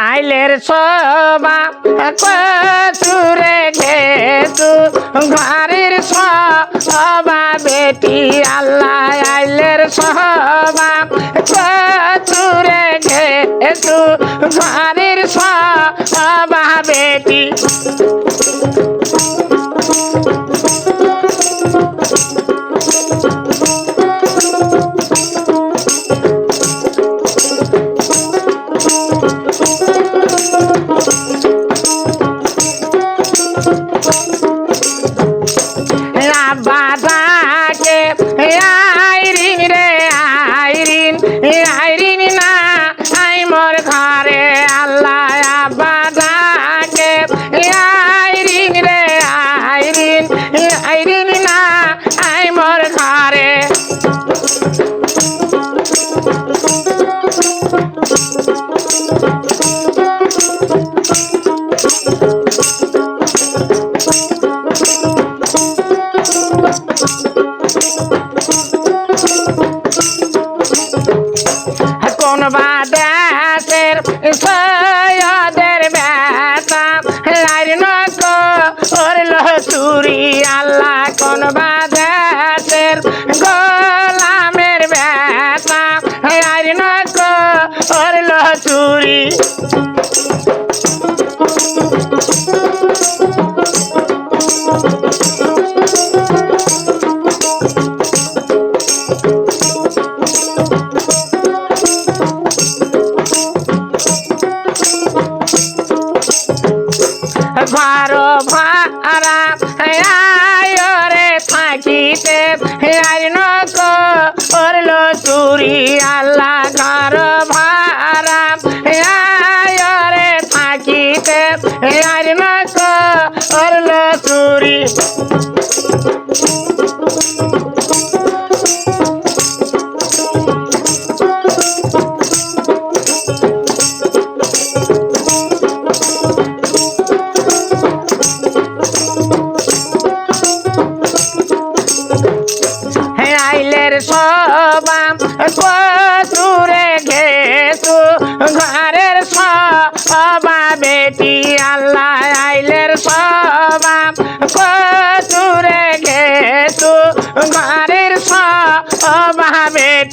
আইলের সবা কচুরে ঘেতু ঘরের সবা বেটি আল্লাহ আইলের সবা কচুরে ঘেতু ঘরের মোর ঘরে আল্লাহ বাজাকে আইরিন রে আইরিন আইরিন না আই মোর ঘরে কোন চুরি। ঘর ভাড়া আয়রে থাকিতে আইন করল চুরি আল্লাহ ঘর থাকিতে আইন করল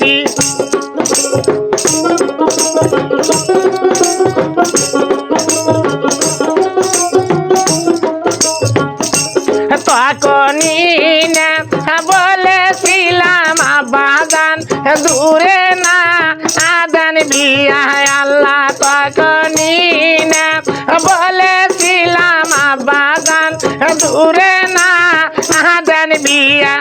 বেটি তখনই না বলেছিলাম বাগান দূরে না, আদান বিয়া আল্লাহ তখনই না বলেছিলাম বাগান দূরে না, আদান বিয়া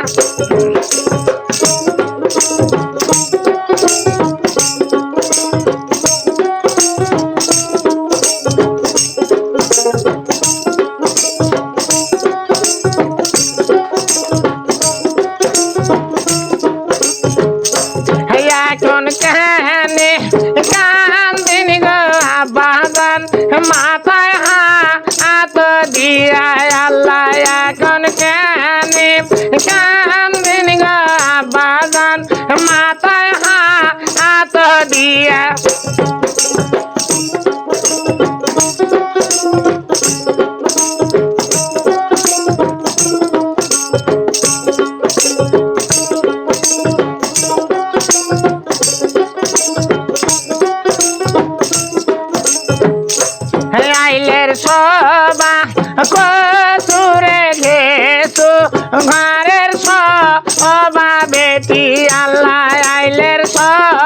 দিয়া আল্লাহ এখন কানে কান্দিন দিয়া ঘরের সবা বেটি আল্লাহ আইলের সবা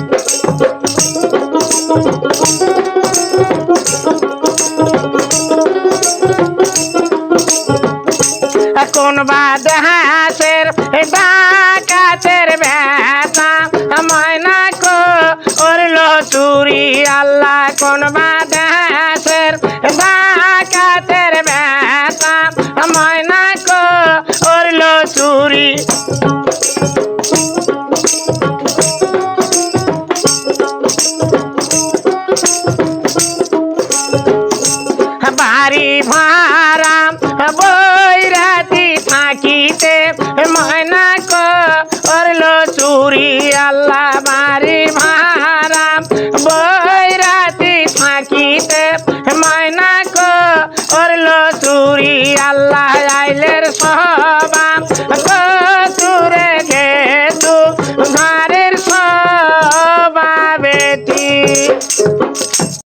কোন বাদ হাসের ডাকাতের বেতা ময়না কো চুরি আল্লাহ, কোন বাদেশের ডাকাতের বেটা ময়না করল চুরি আইলের সবা চুরে গেছু ঘরের সবা বেটি